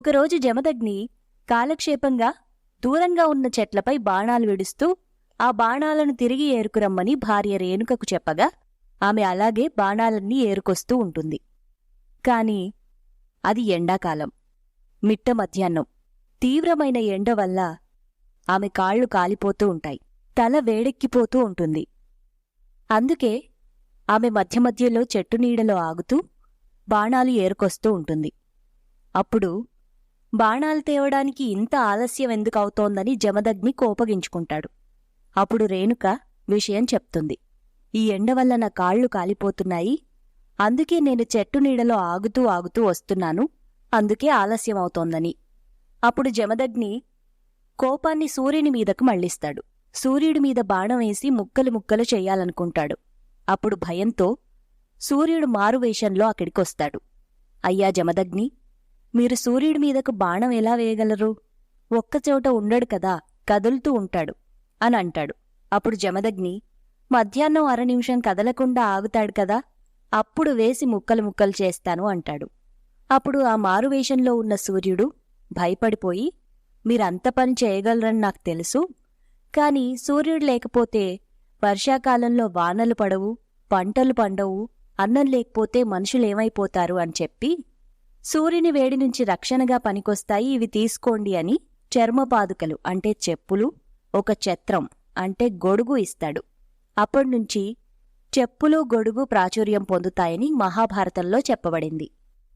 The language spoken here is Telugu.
ఒకరోజు జమదగ్ని కాలక్షేపంగా దూరంగా ఉన్న చెట్లపై బాణాలు విడుస్తూ ఆ బాణాలను తిరిగి ఏరుకురమ్మని భార్య రేణుకకు చెప్పగా ఆమె అలాగే బాణాలన్నీ ఏరుకొస్తూ ఉంటుంది. కాని అది ఎండాకాలం. మిట్ట మధ్యాహ్నం. తీవ్రమైన ఎండ వల్ల ఆమె కాళ్ళు కాలిపోతూ ఉంటాయి. తల వేడెక్కిపోతూ ఉంటుంది. అందుకే ఆమె మధ్య మధ్యలో చెట్టు నీడలో ఆగుతూ బాణాలు ఏరుకొస్తూ ఉంటుంది. అప్పుడు బాణాలు తేవడానికి ఇంత ఆలస్యం ఎందుకు అవుతోందని జమదగ్ని కోపగించుకుంటాడు. అప్పుడు రేణుక విషయం చెప్తుంది. ఈ ఎండ వల్ల నా కాళ్ళు కాలిపోతున్నాయి. అందుకే నేను చెట్టు నీడలో ఆగుతూ ఆగుతూ వస్తున్నాను. అందుకే ఆలస్యం అవుతోందని. అప్పుడు జమదగ్ని కోపాన్ని సూర్యుని మీదకు మళ్ళిస్తాడు సూర్యుడి మీద బాణం వేసి ముక్కలు ముక్కలు చేయాలనుకుంటాడు. అప్పుడు భయంతో సూర్యుడు మారువేషంలో అక్కడికొస్తాడు. అయ్యా జమదగ్ని మీరు సూర్యుడి మీదకు బాణం ఎలా వేయగలరు? ఒక్కచోట ఉండడు కదా కదులుతూ ఉంటాడు అని అంటాడు. అప్పుడు జమదగ్ని మధ్యాహ్నం అర నిమిషం కదలకుండా ఆగుతాడు కదా అప్పుడు వేసి ముక్కలు ముక్కలు చేస్తాను అంటాడు. అప్పుడు ఆ మారువేషంలో ఉన్న సూర్యుడు భయపడిపోయి మీరంత పని చేయగలరని నాకు తెలుసు కాని సూర్యుడు లేకపోతే వర్షాకాలంలో వానలు పడవు పంటలు పండవు అన్నం లేకపోతే మనుషులేమైపోతారు అని చెప్పి సూర్యుని వేడి నుంచి రక్షణగా పనికొస్తాయి ఇవి తీసుకోండి అని చర్మపాదుకలు అంటే చెప్పులు ఒక ఛత్రం అంటే గొడుగు ఇస్తాడు. అప్పటినుంచి చెప్పులు గొడుగు ప్రాచుర్యం పొందుతాయని మహాభారతంలో చెప్పబడింది.